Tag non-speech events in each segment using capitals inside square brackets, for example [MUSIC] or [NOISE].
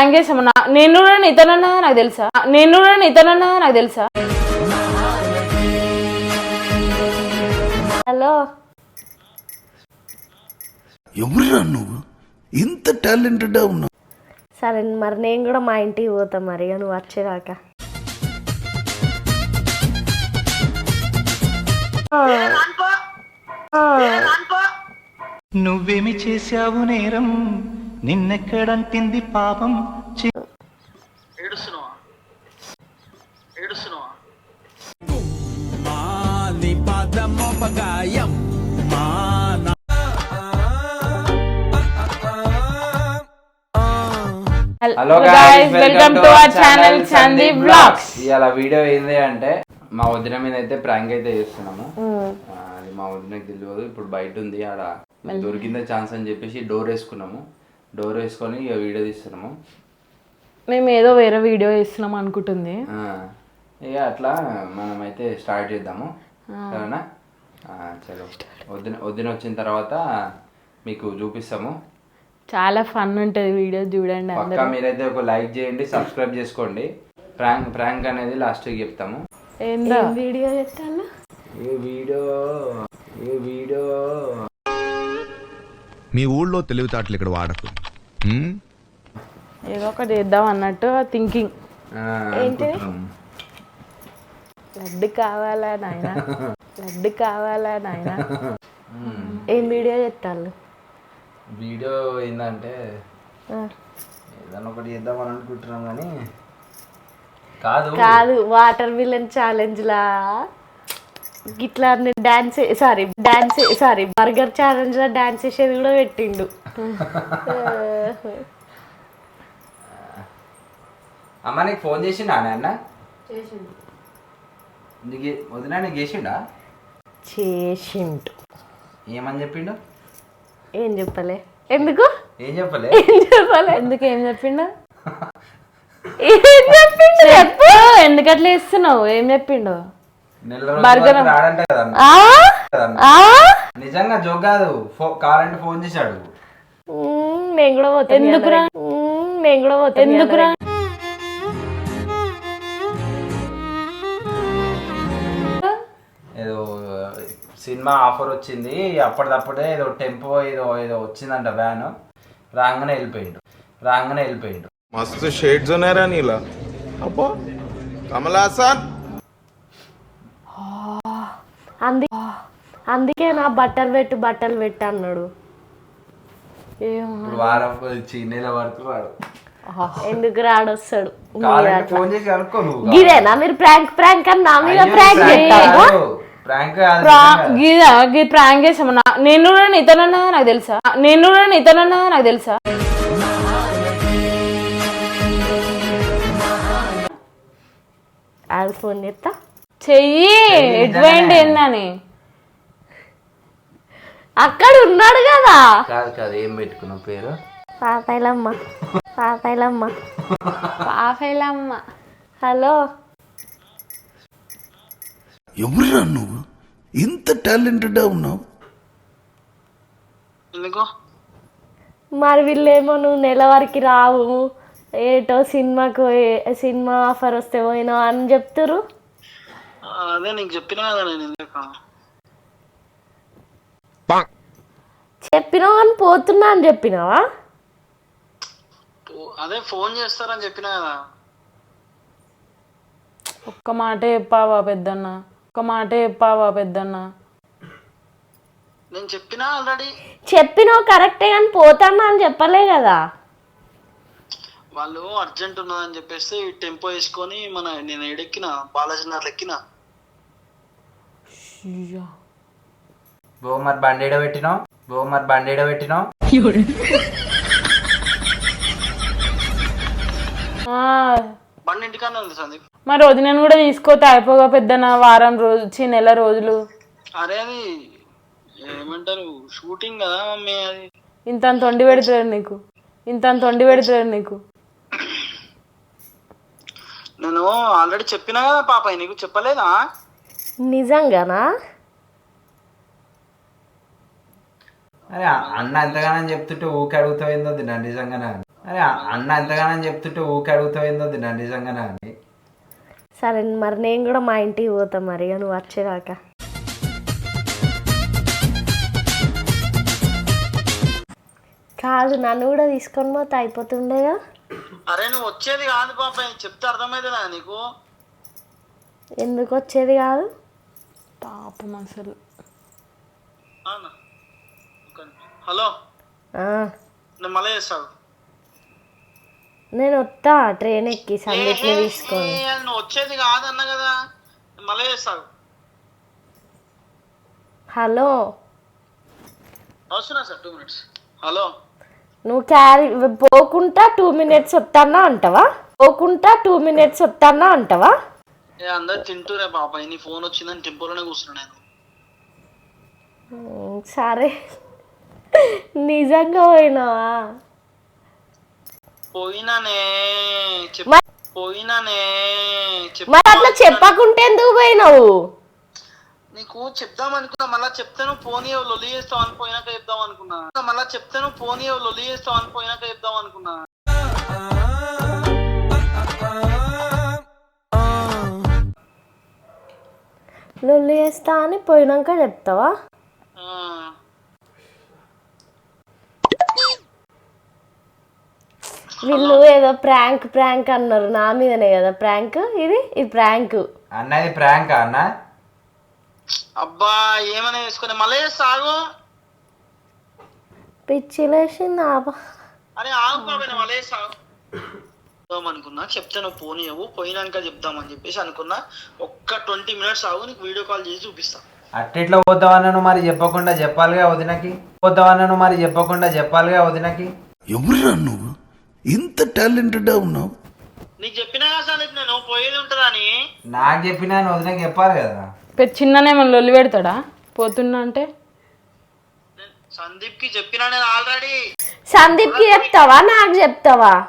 అంగేశమ్మ నా- నేను కూడా ఇతనన్నా నాకు తెలుసా? నేను కూడా ఇతనన్నా నాకు తెలుసా? హలో. ఎవరురా నువ్వు? ఇంత టాలెంటెడ్ ఉన్నావు. సరే మరి నేను కూడా మా ఇంటికి పోతా మరి ఇక నువ్వు వచ్చేదాకా. నువ్వేమి చేశావు నేరం? నిన్నెక్కడంటింది పాపం? ఏడుస్తున్నావా? Hello guys, welcome to our channel Sandeep Vlogs. ఇవాళ వీడియో ఏంది అంటే మా వదిన మీద అయితే ప్రాంక్ అయితే చేస్తున్నాము. అది మా వదినకి తెలియదు ఇప్పుడు బయట ఉంది ఆడ. దొరికిందే ఛాన్స్ అని చెప్పేసి డోర్ వేసుకున్నాము. డోర్ వేసుకొని ఇక వీడియో తీస్తున్నాము. మేము ఏదో వేరే వీడియో ఇస్తున్నాం అనుకుంటుంది. ఇక అట్లా మనమైతే స్టార్ట్ చేద్దాము. సరేనా? ఆ, చలో. వదిన వదిన వచ్చిన తర్వాత మీకు చూపిస్తాము. చాలా ఫన్ ఉంటుంది వీడియో చూడండి పక్కా మీరైతే ఒక లైక్ చేయండి సబ్స్క్రైబ్ చేసుకోండి. ప్రాంక్ ప్రాంక్ అనేది లాస్ట్కి చెప్తాము. ఏందో? వీడియో చెప్తాను ఏ వీడియో? ఏ వీడియో? మీ ఊళ్ళో తెలివితేటలు ఇక్కడ వాడకు? ఏదో ఒకటి చేద్దాం అన్నట్టు థింకింగ్ అనుకుంటున్నాం. లడ్డు కావాలా నాయన? [LAUGHS] లడ్డు కావాలా నాయన? ఏం వీడియో చెప్తాను వీడియో ఏంటంటే ఏదైనా ఒకటి చేద్దామని అనుకుంటున్నాం కానీ కాదు. కాదు వాటర్ మిలన్ ఛాలెంజ్ లా. గిట్లా dance sorry dance sorry burger challenge లా డాన్స్ చేసేది కూడా పెట్టిండు. [LAUGHS] అమ్మ నీకు ఫోన్ చేసిండా నాన్న నీకు వదినా నీకు చేసిండా? చేసిండు. ఏమని చెప్పిండు? ఏం చెప్పలే. ఎందుకు? ఏం చెప్పలే? ఏం చెప్పలే? ఎందుకు ఏం చెప్పిండు? ఏం చెప్పిండు చెప్పు. ఎందుకు అట్లా ఇస్తున్నావు ఏం చెప్పిండు? నిజంగా జోక్ కాదు. ఫో కావాలంటే ఫోన్ చేశాడు మేము ఎందుకురా? మేము ఎందుకురా? ఏదో సినిమా ఆఫర్ వచ్చింది. అప్పటిదప్పుడే ఏదో టెంపో ఏదో ఏదో వచ్చిందంట వ్యాన్. రాగానే వెళ్ళిపోయిండు. రాగానే వెళ్ళిపోయిండు. మస్తు షేడ్స్ ఉన్నారా నీలా. అబ్బో కమలాసన్ అందుకే నా బట్టలు పెట్టు బట్టలు పెట్టు అన్నాడు. వారం నెల వరకు రాడు ఎందుకు కనుక్కో నువ్వు. గిదేనా మీరు ప్రాంక్ ప్రాంక్ అని నా మీద ప్రాంక్ చేస్తారా ప్రాంక్ కాదు ప్రా- గీదా గీ ప్రాంక్ చేసాము? నా- నేను కూడా ఇతనన్నా నాకు తెలుసా? నేను కూడా ఇతనన్నా నాకు తెలుసా? ఫోన్ చేస్తా? చెయ్యి ఎటువంటి ఏందని? అక్కడ ఉన్నాడు కదా. కాదు కాదు ఏం పెట్టుకున్నావు? పేరు? పాపాయలమ్మ పాపాయలమ్మ పాఫైలమ్మ హలో. ఎవరురా నువ్వు? ఇంత టాలెంటెడ్ ఉన్నావు. మరి వీళ్ళేమో నువ్వు నెల వరకు రావు. ఏటో సినిమాకు సినిమా ఆఫర్ వస్తే పోయినావు అని చెప్తురు అదే నీకు చెప్పినా కదా నేను ఇందాక చెప్పినావు అని పోతున్నా అని చెప్పినావా? అదే ఫోన్ చేస్తారని చెప్పినా కదా. ఒక్క మాట చెప్పావా పెద్దన్న? ఒక్క మాట చెప్పావా పెద్దన్న? నేను చెప్పినా ఆల్రెడీ చెప్పినావు కరెక్టే కానీ పోతానా అని చెప్పలే కదా. వాళ్ళు అర్జెంట్ ఉన్నదని చెప్పేసి టెంపో వేసుకొని మన నేను ఎడెక్కిన బాలాజీనగర్ ఎక్కిన. బో మరి బండి ఏడ పెట్టినావు? బో మరి బండి ఏడ పెట్టినావు? బండి ఇంటికన్నా ఉంది సందీప్. మరి వదినను కూడా తీసుకోతే అయిపోగా పెద్దన్న వారం రోజు చి నెల రోజులు. అరే అది ఏమంటారు షూటింగ్ కదా మమ్మీ అది. ఇంత అంత వండి పెడతాడు నీకు. ఇంత అంత వండి పెడతాడు నీకు. నేను ఆల్రెడీ చెప్పినా కదా పాప నీకు చెప్పలేదా? నిజంగానా? అరే అన్న ఎంతగానో చెప్తుంటే ఊకే అడుగుతావు ఏందో నిజంగానే అరే అన్న ఎంతగానో చెప్తుంటే ఊకే అడుగుతావు వదిన నిజంగానే అని. సరే మరి నేను కూడా మా ఇంటికి పోతా మరి నువ్వు వచ్చేదాకా. కాదు నన్ను కూడా తీసుకొని పోతే అయిపోతుండేగా అరే నువ్వు వచ్చేది కాదు పాప చెప్తే అర్థమైతుందా నీకు? ఎందుకు వచ్చేది కాదు? పాపం అసలు. అవునా? హలో. మళ్ళీ చేస్తాను నేను వస్తా ట్రైన్ ఎక్కి సందీప్ని తీసుకొని. నువ్వు వచ్చేది కాదన్నా కదా. మళ్ళీ చేస్తాను హలో. వస్తున్నా సార్ టూ మినిట్స్ హలో. నువ్వు క్యారీ పోకుంటా టూ మినిట్స్ వస్తానా అంటావా? పోకుంటా టూ మినిట్స్ వస్తానా అంటావా? అందరు తింటూరే పాప నీ ఫోన్ వచ్చిందని టెంపోలోనే కూర్చున్నా నేను. ఉమ్, సరే. నిజంగా పోయినావా? పోయినానే. మరి అట్లా చెప్పకుంటే ఎందుకు పోయినావు? నీకు చెప్దాం అనుకున్నా మళ్ళా చెప్తాను పోనీ లొల్లి చేస్తావు అని పోయినాక చెప్దాం అనుకున్నా. మళ్ళా చెప్తాను పోనీ లొల్లి చేస్తావు అని పోయినాక చెప్దాం అనుకున్నా. లొల్లి చేస్తా అని పోయినాక చెప్తావా? వీళ్ళు ఏదో ప్రాంక్ ప్రాంక్ అన్నారు. నా మీదనే కదా ప్రాంక్? ఇది? ఇది ప్రాంక్. అన్నది ప్రాంక్ అన్న? అబ్బా ఏమైనా వేసుకుని మళ్ళీ సాగు పిచ్చి లేచింది ఆప. అరే మళ్ళీ సాగు అనుకున్నా చెప్తే నువ్వు పోనీయవు పోయినాక చెప్దామని చెప్పేసి అనుకున్నా. ఒక్క ట్వంటీ మినిట్స్ ఆగు నీకు వీడియో కాల్ చేసి చూపిస్తా. అట్టిట్లో పోతావన్నాను మరి చెప్పకుండా చెప్పాలిగా వదినకి? పోతావన్నాను మరి చెప్పకుండా చెప్పాలిగా వదినకి? ఎవరురా నువ్వు? ఇంత టాలెంటెడ్ ఉన్నావు? నీకు చెప్పినా సార్ నేను పోయేది ఉంటుందని నాకు చెప్పినా నువ్వు వదినకి చెప్పాలి కదా. పెద్ద చిన్ననేమో లొల్లి పెడతాడా? పోతున్నా అంటే? సందీప్కి చెప్పినా నేను ఆల్రెడీ. సందీప్కి చెప్తావా? నాకు చెప్తావా?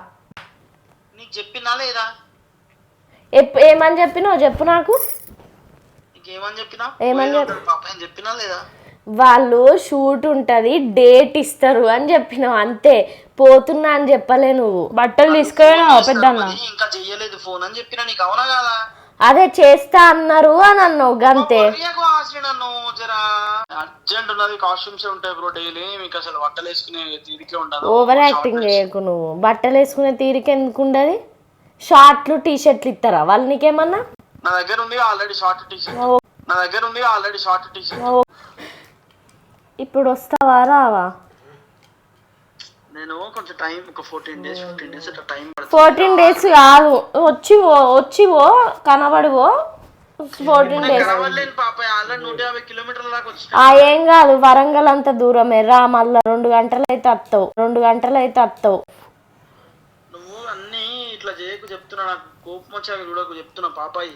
నీకు చెప్పినా లేదా? ఎప్- ఏమని చెప్పినావు? చెప్పు నాకు. నీకేమని చెప్పినా? ఏమని పోయేది పాప అని చెప్పినా లేదా? వాళ్ళు షూట్ ఉంటుంది డేట్ ఇస్తారు అని చెప్పినావు అంతే. పోతున్నా అని చెప్పలే నువ్వు. బట్టలు తీసుకుపోయినా పెద్దన్న ఇంకా చెయ్యలేదు ఫోన్ అని చెప్పినా నీకు అవునా కదా? అదే చేస్తా అన్నారు అని అన్నావు గంతే. కొరియకు ఆశ్రీ నన్ను జరా? అర్జెంట్ ఉన్నది కాస్ట్యూమ్స్ ఉంటాయి బ్రో డైలీ మీకు అసలు బట్టలు వేసుకునే తీరికే ఉండదు. ఓవర్ యాక్టింగ్ చేయకు నువ్వు. బట్టలు వేసుకునే తీరిక ఎందుకు ఉండదు షార్ట్లు టీ షర్ట్లు ఇస్తారా వాళ్ళు నీకేమన్నా? నా దగ్గర ఉంది ఆల్రెడీ షార్ట్ టీ షర్ట్ నా దగ్గర ఉంది ఆల్రెడీ షార్ట్ టీ షర్ట్ ఇప్పుడు వస్తావా రావా? నేను కొంచెం టైం ఒక ఫోర్టీన్ డేస్ ఫిఫ్టీన్ డేస్ అట్లా టైం పడుతుంది. ఫోర్టీన్ డేస్ కాదు. వచ్చి పో వచ్చి పో కనబడివో ఫోర్టీన్ డేస్ కనబడలేను పాప ఆల్రెడీ నూట యాభై కిలోమీటర్ల దాకా ఆ ఏం కాదు వరంగల్ అంత దూరమే. రా మళ్ళా రెండు గంటలు అయితే వస్తావు. రెండు గంటలు అయితే వస్తావు. నువ్వు అన్ని ఇట్లా చేయకు చెప్తున్నా నాకు కోపం వచ్చాక చూడకు చెప్తున్నా పాపాయి.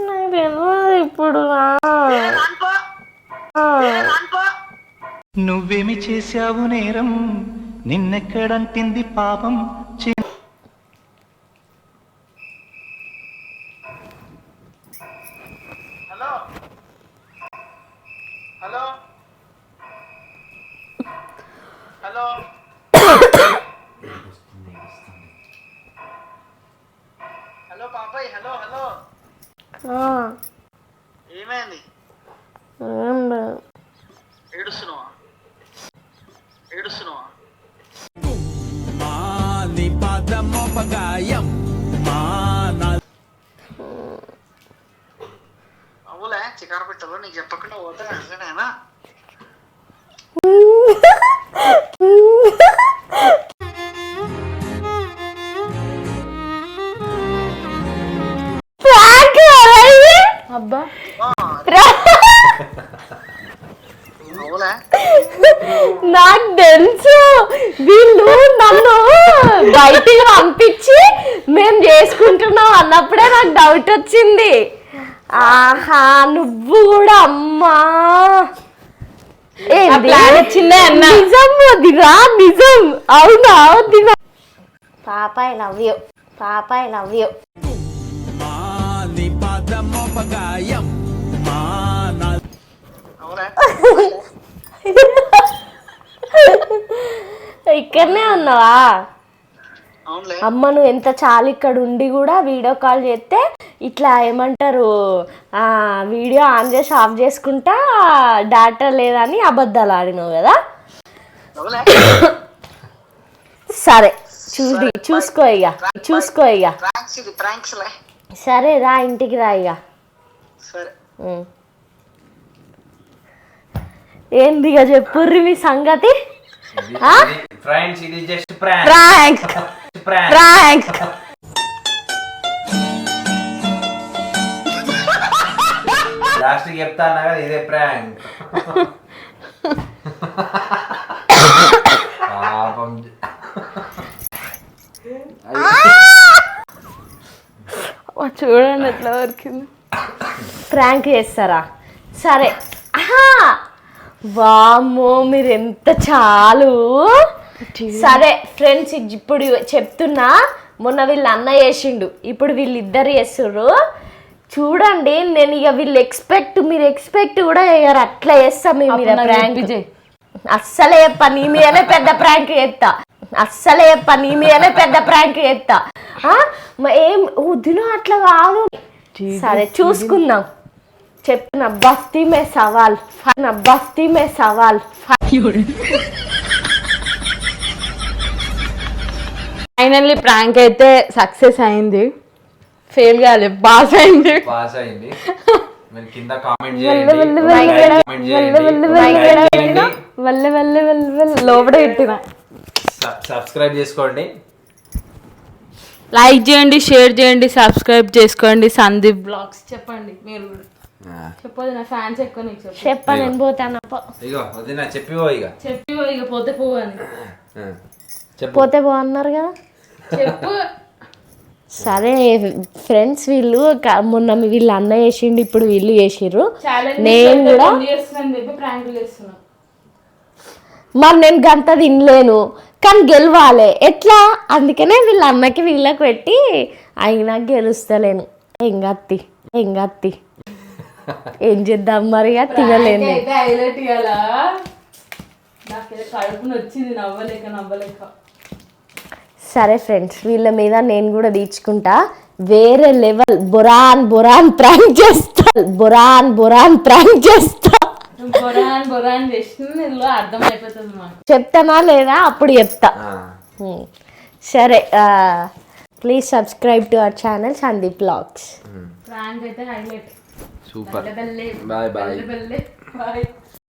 నాకు తెలియదు ఇప్పుడు ఆ. ఆ. నువ్వేమి చేశావు నేరం? నిన్నెక్కడంటింది పాపం? అబ్బా. నాకు తెలుసు. వీళ్ళు నన్ను బయటికి పంపించి మేము చేసుకుంటున్నాం అన్నప్పుడే నాకు డౌట్ వచ్చింది. ఆహా నువ్వు కూడా అమ్మా. ఏంది? ప్లాన్ ఇచ్చిందే అన్న. నిజం వదినా నిజం. అవునా? వదినా పాప ఐ లవ్ యూ పాప ఐ లవ్ యూ ఇక్కడనే ఉన్నావా? అమ్మ నువ్వు ఎంత చాలు ఇక్కడ ఉండి కూడా వీడియో కాల్ చేస్తే ఇట్లా ఏమంటారు ఆ, వీడియో ఆన్ చేసి ఆఫ్ చేసుకుంటా డాటా లేదని అబద్ధాలు ఆడినావు కదా? సరే చూడి చూసుకో ఇక చూసుకో ఇక. సరే రా ఇంటికి రా ఇక. ఏంది ఇక చెప్పుర్రి మీ సంగతి? ఆ? ఫ్రెండ్స్ ఇది just prank prank prank prank last చెప్తా అన్నా కదా ఇదే ప్రాంక్ పాపం. చూడండి ఎట్లా దొరికింది. ప్రాంక్ చేస్తారా? సరే. ఆహా! వామ్మో మీరు ఎంత చాలు సరే ఫ్రెండ్స్ ఇప్పుడు చెప్తున్నా మొన్న వీళ్ళు అన్న చేసిండు. ఇప్పుడు వీళ్ళిద్దరు చేస్తుర్రు. చూడండి నేను ఇక వీళ్ళు ఎక్స్పెక్ట్ మీరు ఎక్స్పెక్ట్ కూడా చేయరు. అట్లా చేస్తా మీ మీద అప్పుడు నాకు ప్రాంక్. అస్సలే చెప్ప నీ మీదనే పెద్ద ప్రాంక్ చేస్తా. అస్సలే చెప్ప నీ మీదనే పెద్ద ప్రాంక్ చేస్తా. ఏం వదిన అట్లా కాదు. సరే చూసుకుందాం. చెప్తున్నా బస్తీ మే సవాల్ నా బస్తీ మే సవాల్ ఫైనల్లీ ప్రాంక్ అయితే సక్సెస్ అయింది. ఫెయిల్ కాలేదు పాస్ అయింది. పాస్ అయింది. మీరు కింద కామెంట్ చేయండి. లోపల పెట్టిన. సబ్స్క్రైబ్ చేసుకోండి. లైక్ చేయండి షేర్ చేయండి సబ్స్క్రైబ్ చేసుకోండి. సందీప్ బ్లాగ్స్ చెప్పండి మీరు కూడా. చెప్పదు నా ఫ్యాన్స్ ఎక్కువ నీకు చెప్పు చెప్ప నేను పోతాను పో. ఇగో వదిన చెప్పివో ఇక చెప్పి పో, ఇక పోతే పోవు అని. ఆ, చెప్పు. పోతే బాగున్నారు కదా. చెప్పు. సరే ఫ్రెండ్స్ వీళ్ళు క- మొన్న వీళ్ళు అన్న చేసిండు ఇప్పుడు వీళ్ళు చేసిర్రు. ఛాలెంజ్ నేను కూడా చేస్తున్నాను చెప్పి ప్రాంకులు చేస్తున్నా మరి నేను గంత తినలేను కానీ గెలవాలి. ఎట్లా? అందుకనే వీళ్ళ అన్నకి వీళ్ళకి పెట్టి అయినా గెలుస్తలేను. ఎంగత్తి ఎంగత్తి. ఏం చేద్దాం మరి? అయితే హైలైట్ ఇవ్వాలా నాకైతే కడుపున వచ్చింది నవ్వలేక నవ్వలేక. సరే ఫ్రెండ్స్ వీళ్ళ మీద నేను కూడా తీర్చుకుంటా. వేరే లెవెల్ బొరాన్ బొరాన్ ప్రాంక్ చేస్తా. బొరాన్ బొరాన్ ప్రాంక్ చేస్తా. బొరాన్ బొరాన్ చేసిన ఇందులో అర్థం అయిపోతుంది మాకు. చెప్తానా లేదా? అప్పుడు చెప్తా. సరే please subscribe to our channel Sandeep vlogs prank అయితే highlight super bye bye bye